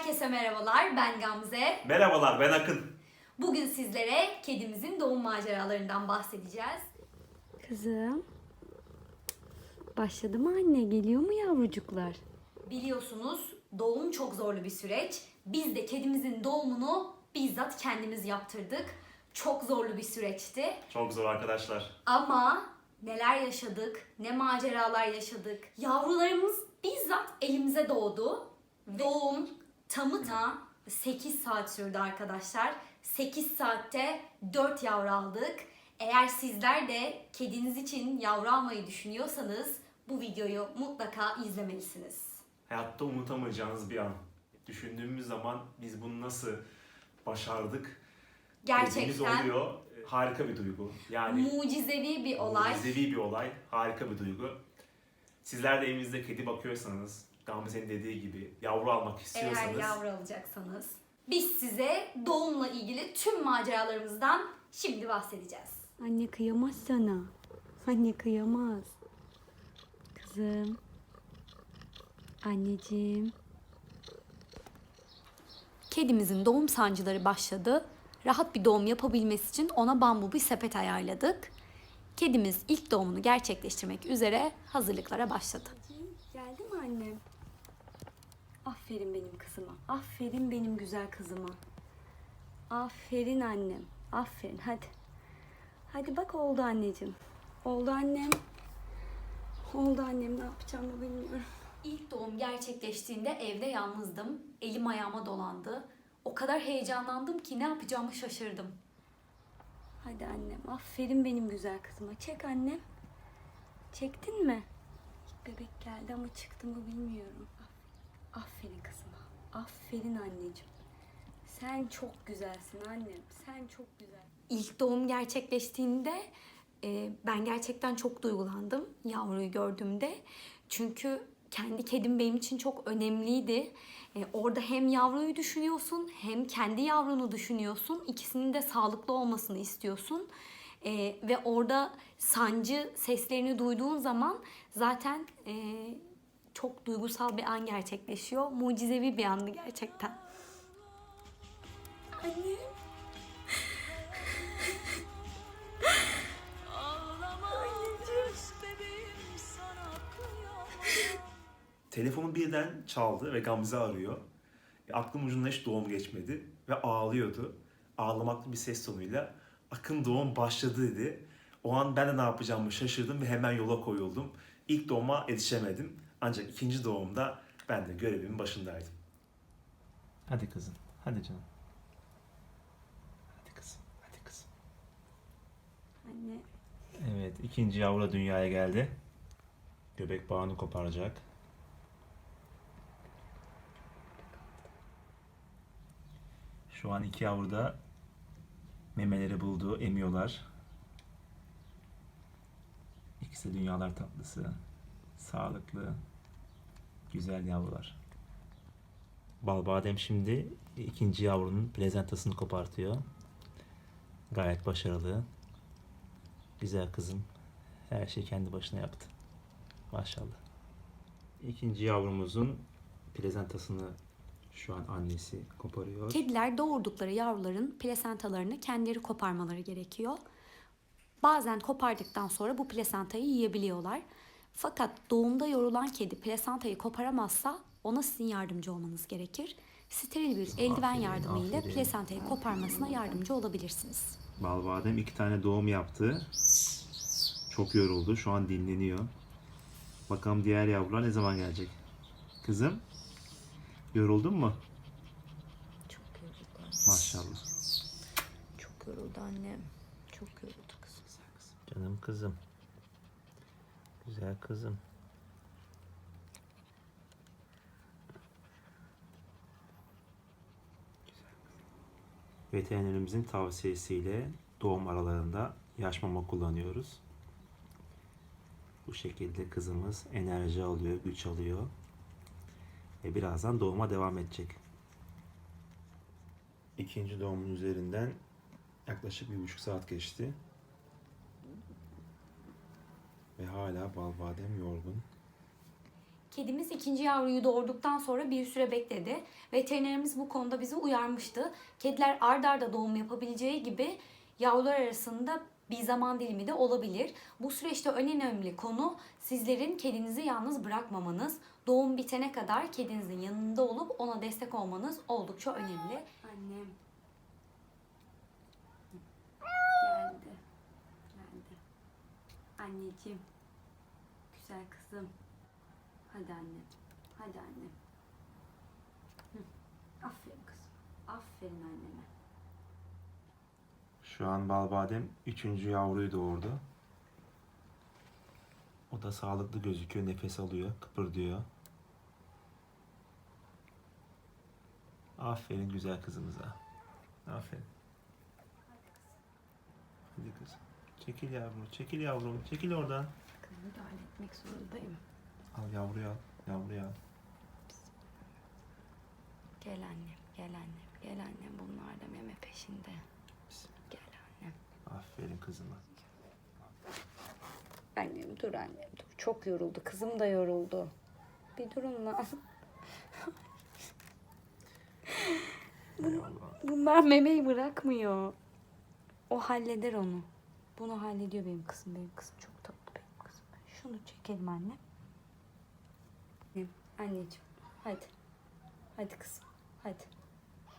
Herkese merhabalar, ben Gamze. Merhabalar ben Akın. Bugün sizlere kedimizin doğum maceralarından bahsedeceğiz. Kızım. Başladı mı anne? Geliyor mu yavrucuklar? Biliyorsunuz doğum çok zorlu bir süreç. Biz de kedimizin doğumunu bizzat kendimiz yaptırdık. Çok zorlu bir süreçti. Çok zor arkadaşlar. Ama neler yaşadık, ne maceralar yaşadık. Yavrularımız bizzat elimize doğdu. Doğum tamı ta 8 saat sürdü arkadaşlar. 8 saatte 4 yavru aldık. Eğer sizler de kediniz için yavru almayı düşünüyorsanız bu videoyu mutlaka izlemelisiniz. Hayatta unutamayacağınız bir an. Düşündüğümüz zaman biz bunu nasıl başardık? Gerçekten oluyor. Harika bir duygu. Yani mucizevi bir olay. mucizevi bir olay. Harika bir duygu. Sizler de evinizde kedi bakıyorsanız, Gamze'nin dediği gibi yavru almak istiyorsanız Eğer yavru alacaksanız biz size doğumla ilgili tüm maceralarımızdan şimdi bahsedeceğiz. Anne kıyamaz sana. Anne kıyamaz. Kızım. Anneciğim. Kedimizin doğum sancıları başladı. Rahat bir doğum yapabilmesi için ona bambu bir sepet ayarladık. Kedimiz ilk doğumunu gerçekleştirmek üzere hazırlıklara başladı. Annem? Aferin benim kızıma. Aferin benim güzel kızıma. Aferin annem. Aferin hadi. Hadi bak oldu anneciğim. Oldu annem. Oldu annem ne yapacağımı bilmiyorum. İlk doğum gerçekleştiğinde evde yalnızdım. Elim ayağıma dolandı. O kadar heyecanlandım ki ne yapacağımı şaşırdım. Hadi annem. Aferin benim güzel kızıma. Çek annem. Çektin mi? Bebek geldi ama çıktı mı bilmiyorum. Aferin kızıma. Aferin anneciğim. Sen çok güzelsin annem. Sen çok güzel. İlk doğum gerçekleştiğinde e, ben gerçekten çok duygulandım yavruyu gördüğümde. Çünkü kendi kedim benim için çok önemliydi. E, orada hem yavruyu düşünüyorsun hem kendi yavrunu düşünüyorsun. İkisinin de sağlıklı olmasını istiyorsun. E, ve orada sancı seslerini duyduğun zaman zaten e, çok duygusal bir an gerçekleşiyor. Mucizevi bir andı gerçekten. Anne. Telefonum birden çaldı ve Gamze arıyor. E, aklım ucunda hiç doğum geçmedi ve ağlıyordu. Ağlamaklı bir ses tonuyla Akın doğum başladı dedi. O an ben de ne yapacağımı şaşırdım ve hemen yola koyuldum. İlk doğuma yetişemedim. Ancak ikinci doğumda ben de görevimin başındaydım. Hadi kızım, hadi canım. Hadi kızım, hadi kızım. Anne Evet, ikinci yavru dünyaya geldi. Göbek bağını koparacak. Şu an iki yavru da memeleri buldu, emiyorlar. İkisi dünyalar tatlısı. Sağlıklı, güzel yavrular. Balbadem şimdi ikinci yavrunun plazentasını kopartıyor. Gayet başarılı. Güzel kızım. Her şeyi kendi başına yaptı. Maşallah. İkinci yavrumuzun plazentasını şu an annesi koparıyor. Kediler doğurdukları yavruların plasentalarını kendileri koparmaları gerekiyor. Bazen kopardıktan sonra bu plasentayı yiyebiliyorlar. Fakat doğumda yorulan kedi plasentayı koparamazsa ona sizin yardımcı olmanız gerekir. Steril bir eldiven Aferin, yardımıyla aferin. plasentayı koparmasına yardımcı olabilirsiniz. Balbadem iki tane doğum yaptı. Çok yoruldu. Şu an dinleniyor. Bakalım diğer yavrular ne zaman gelecek? Kızım, yoruldun mu? çok yoruldu. Maşallah. Çok yoruldu annem. Çok yoruldu kızım. Canım kızım. Güzel kızım. Veterinerimizin tavsiyesiyle doğum aralarında yaş mama kullanıyoruz. Bu şekilde kızımız enerji alıyor, güç alıyor. Ve birazdan doğuma devam edecek. İkinci doğumun üzerinden yaklaşık bir buçuk saat geçti. Ve hala balbadem yorgun. Kedimiz ikinci yavruyu doğurduktan sonra bir süre bekledi. Veterinerimiz bu konuda bizi uyarmıştı. Kediler ard arda doğum yapabileceği gibi yavrular arasında bir zaman dilimi de olabilir. Bu süreçte en önemli konu sizlerin kedinizi yalnız bırakmamanız. Doğum bitene kadar kedinizin yanında olup ona destek olmanız oldukça önemli. Annem. Geldi. Geldi. Anneciğim. Güzel kızım. Hadi annem. Hadi annem. Aferin kızım. Aferin anneme. Şu an Balbadem üçüncü yavruyu doğurdu. O da sağlıklı gözüküyor, nefes alıyor, kıpırdıyor. Aferin güzel kızımıza. Aferin. Hadi kızım. Çekil yavrum, çekil yavrum, çekil oradan. Müdahale etmek zorundayım. Al yavruyu al, yavruyu al. Gel annem. Gel annem. Gel annem. Bunlar da meme peşinde. Gel annem. Aferin kızıma. Annem dur annem dur. Çok yoruldu. Kızım da yoruldu. Bir durun lan. Bunlar memeyi bırakmıyor. O halleder onu. Bunu hallediyor benim kızım. Benim kızım çok tatlı benim kızım. Şunu çekelim anne. Anneciğim hadi. Hadi kızım. Hadi.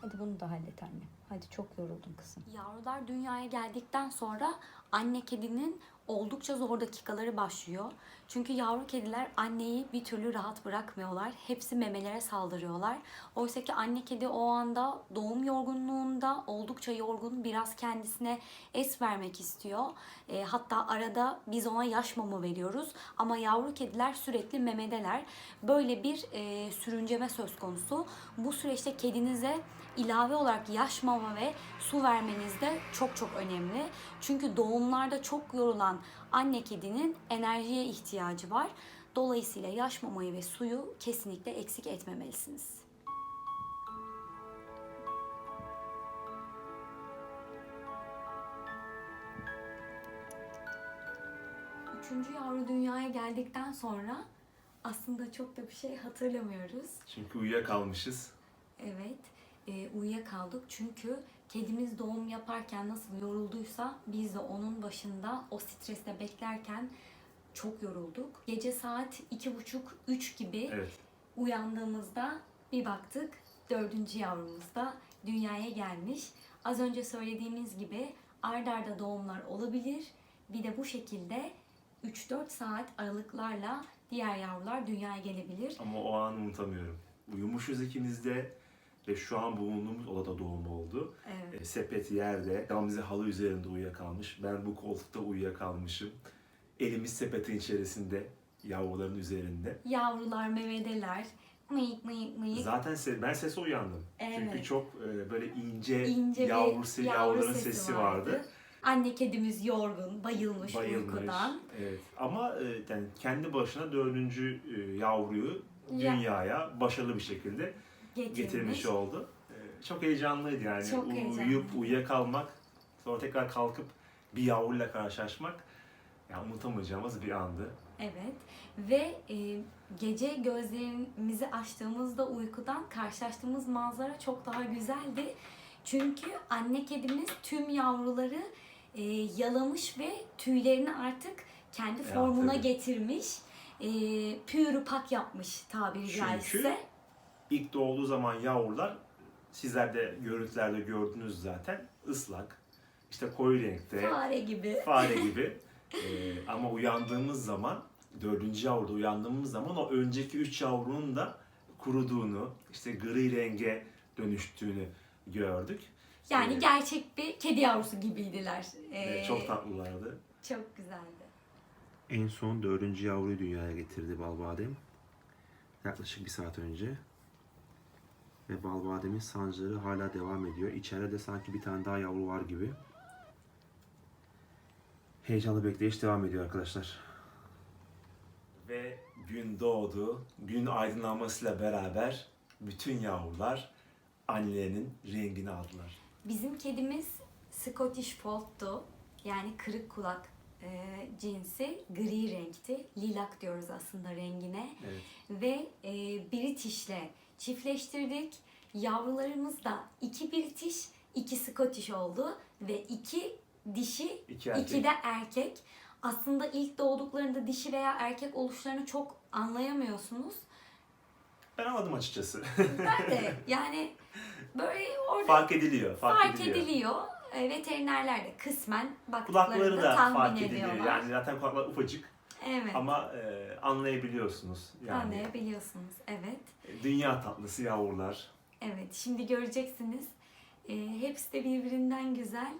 Hadi bunu da hallet anne. Hadi çok yoruldun kızım. Yavrular dünyaya geldikten sonra anne kedinin oldukça zor dakikaları başlıyor. Çünkü yavru kediler anneyi bir türlü rahat bırakmıyorlar. Hepsi memelere saldırıyorlar. Oysa ki anne kedi o anda doğum yorgunluğunda oldukça yorgun, biraz kendisine es vermek istiyor. E, hatta arada biz ona yaş mama veriyoruz. Ama yavru kediler sürekli memedeler. Böyle bir e, sürünceme söz konusu. Bu süreçte kedinize ilave olarak yaş mama ve su vermeniz de çok çok önemli. Çünkü doğumlarda çok yorulan anne kedinin enerjiye ihtiyacı var. Dolayısıyla yaş mamayı ve suyu kesinlikle eksik etmemelisiniz. Üçüncü yavru dünyaya geldikten sonra aslında çok da bir şey hatırlamıyoruz. Çünkü uyuyakalmışız. Evet, e, uyuyakaldık çünkü kedimiz doğum yaparken nasıl yorulduysa biz de onun başında o streste beklerken çok yorulduk. Gece saat iki buçuk, üç gibi Evet. uyandığımızda bir baktık dördüncü yavrumuz da dünyaya gelmiş. Az önce söylediğimiz gibi ard arda doğumlar olabilir. Bir de bu şekilde 3-4 saat aralıklarla diğer yavrular dünyaya gelebilir. Ama o an unutamıyorum. Uyumuşuz ikimiz de ve şu an bulunduğumuz odada doğum oldu. Evet. E, sepet yerde, Gamze halı üzerinde uyuyakalmış. Ben bu koltukta uyuyakalmışım. Elimiz sepetin içerisinde, yavruların üzerinde. Yavrular memedeler. Mıyık mıyık mıyık. Zaten se- ben sese uyandım. Çünkü Evet. çok e, böyle ince, İnce yavru, se- yavru yavruların sesi, vardı. Anne kedimiz yorgun, bayılmış, Bayılmış. uykudan. Evet. Ama e, yani kendi başına dördüncü e, yavruyu Ya- dünyaya başarılı bir şekilde Getirmiş. getirmiş oldu. Ee, Çok heyecanlıydı yani. Çok heyecanlıydı. Uyuyup uyuyakalmak, sonra tekrar kalkıp bir yavruyla karşılaşmak yani unutamayacağımız bir andı. Evet ve e, gece gözlerimizi açtığımızda uykudan karşılaştığımız manzara çok daha güzeldi. Çünkü anne kedimiz tüm yavruları e, yalamış ve tüylerini artık kendi Ya, formuna tabii. getirmiş. E, pürü pak yapmış tabiri Çünkü caizse. İlk doğduğu zaman yavrular sizler de görüntülerde gördünüz zaten ıslak, işte koyu renkte, Fare gibi. fare gibi. Ee, ama uyandığımız zaman, dördüncü yavruda uyandığımız zaman o önceki üç yavrunun da kuruduğunu, işte gri renge dönüştüğünü gördük. Yani Ee, gerçek bir kedi yavrusu gibiydiler. Ee, çok tatlılardı. Çok güzeldi. En son dördüncü yavruyu dünyaya getirdi Balbadem. Yaklaşık bir saat önce. Ve Balbadem'in sancıları hala devam ediyor. İçeride de sanki bir tane daha yavru var gibi. Heyecanlı bekleyiş devam ediyor arkadaşlar. Ve gün doğdu. Gün aydınlanmasıyla beraber bütün yavrular annelerinin rengini aldılar. Bizim kedimiz Scottish Fold'tu. Yani kırık kulak e, cinsi gri renkti. Lilak diyoruz aslında rengine. Evet. Ve e, British'le çiftleştirdik. Yavrularımız da iki British, iki Scottish oldu. Ve iki dişi, İki erkek. iki de erkek. Aslında ilk doğduklarında dişi veya erkek oluşlarını çok anlayamıyorsunuz. Ben anladım açıkçası. Ben de yani böyle orada fark ediliyor. Fark, fark ediliyor. ediliyor. E, Veterinerler de kısmen Kulakları baktıklarında da tahmin fark ediliyor. ediyorlar. Yani zaten kulaklar ufacık evet. ama e, anlayabiliyorsunuz. Yani Anlayabiliyorsunuz. Evet. dünya tatlısı yavrular. Evet. Şimdi göreceksiniz. E, hepsi de birbirinden güzel.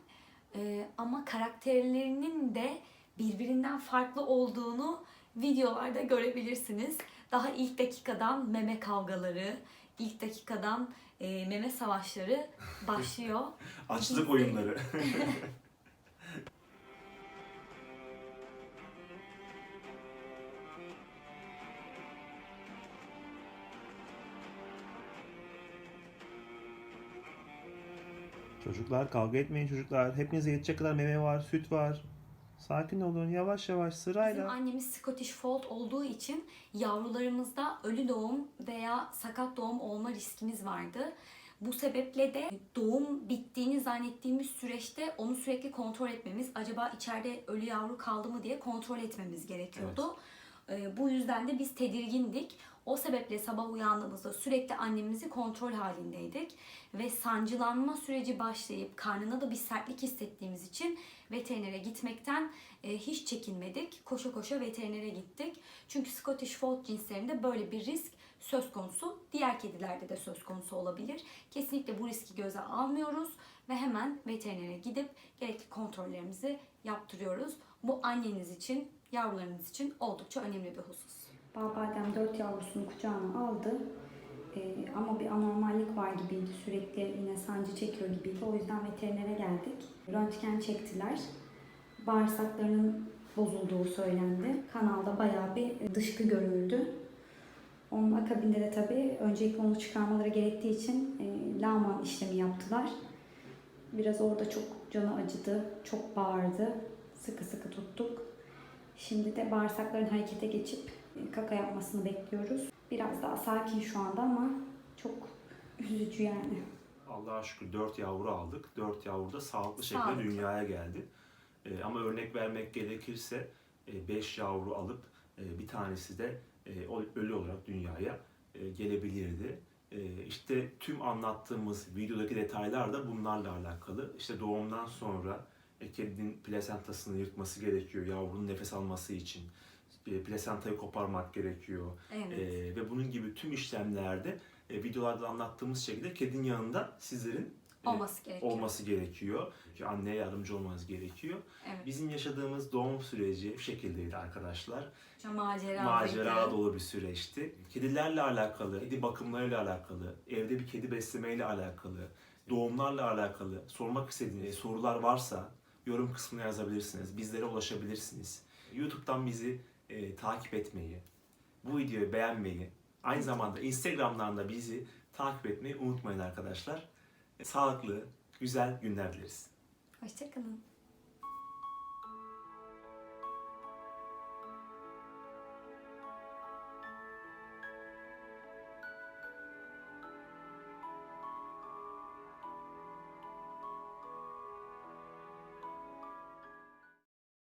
E, ama karakterlerinin de birbirinden farklı olduğunu videolarda görebilirsiniz. Daha ilk dakikadan meme kavgaları, ilk dakikadan e, meme savaşları başlıyor. Açlık oyunları. Çocuklar kavga etmeyin çocuklar. Hepinize yetecek kadar meme var, süt var. Sakin olun yavaş yavaş Bizim sırayla. annemiz Scottish Fold olduğu için yavrularımızda ölü doğum veya sakat doğum olma riskimiz vardı. Bu sebeple de doğum bittiğini zannettiğimiz süreçte onu sürekli kontrol etmemiz, acaba içeride ölü yavru kaldı mı diye kontrol etmemiz gerekiyordu. Ee, Bu yüzden de biz tedirgindik. O sebeple sabah uyandığımızda sürekli annemizi kontrol halindeydik. Ve sancılanma süreci başlayıp karnına da bir sertlik hissettiğimiz için veterinere gitmekten e, hiç çekinmedik. Koşa koşa veterinere gittik. Çünkü Scottish Fold cinslerinde böyle bir risk söz konusu. Diğer kedilerde de söz konusu olabilir. Kesinlikle bu riski göze almıyoruz ve hemen veterinere gidip gerekli kontrollerimizi yaptırıyoruz. Bu anneniz için, yavrularınız için oldukça önemli bir husus. Babadem dört yavrusunu kucağına aldı. Ee, ama bir anormallik var gibiydi. Sürekli yine sancı çekiyor gibiydi. O yüzden veterinere geldik. Röntgen çektiler. Bağırsaklarının bozulduğu söylendi. Kanalda bayağı bir dışkı görüldü. Onun akabinde de tabii öncelikle onu çıkarmaları gerektiği için e, Lahman işlemi yaptılar. Biraz orada çok canı acıdı, çok bağırdı. Sıkı sıkı tuttuk. Şimdi de bağırsakların harekete geçip e, kaka yapmasını bekliyoruz. Biraz daha sakin şu anda ama çok üzücü yani. Allah'a şükür 4 yavru aldık. 4 yavru da sağlıklı şekilde Sağlıklı. dünyaya geldi. Ee, ama örnek vermek gerekirse 5 yavru alıp e, bir tanesi de e, ölü olarak dünyaya e, gelebilirdi. E, işte tüm anlattığımız videodaki detaylar da bunlarla alakalı. İşte doğumdan sonra e, kedinin plasentasını yırtması gerekiyor yavrunun nefes alması için. E, plasentayı koparmak gerekiyor. Evet. Ee, ve bunun gibi tüm işlemlerde e, videolarda anlattığımız şekilde kedinin yanında sizlerin e, olması gerekiyor. olması gerekiyor. Çünkü anneye yardımcı olmanız gerekiyor. Evet. Bizim yaşadığımız doğum süreci bu şekildeydi arkadaşlar. Çok macera. Macera dolu bir süreçti. Kedilerle alakalı, kedi bakımlarıyla alakalı, evde bir kedi beslemeyle alakalı, doğumlarla alakalı sormak istediğiniz sorular varsa yorum kısmına yazabilirsiniz. Bizlere ulaşabilirsiniz. YouTube'dan bizi e, takip etmeyi, bu videoyu beğenmeyi, aynı zamanda Instagram'dan da bizi takip etmeyi unutmayın arkadaşlar. E, Sağlıklı, güzel günler dileriz. Hoşçakalın.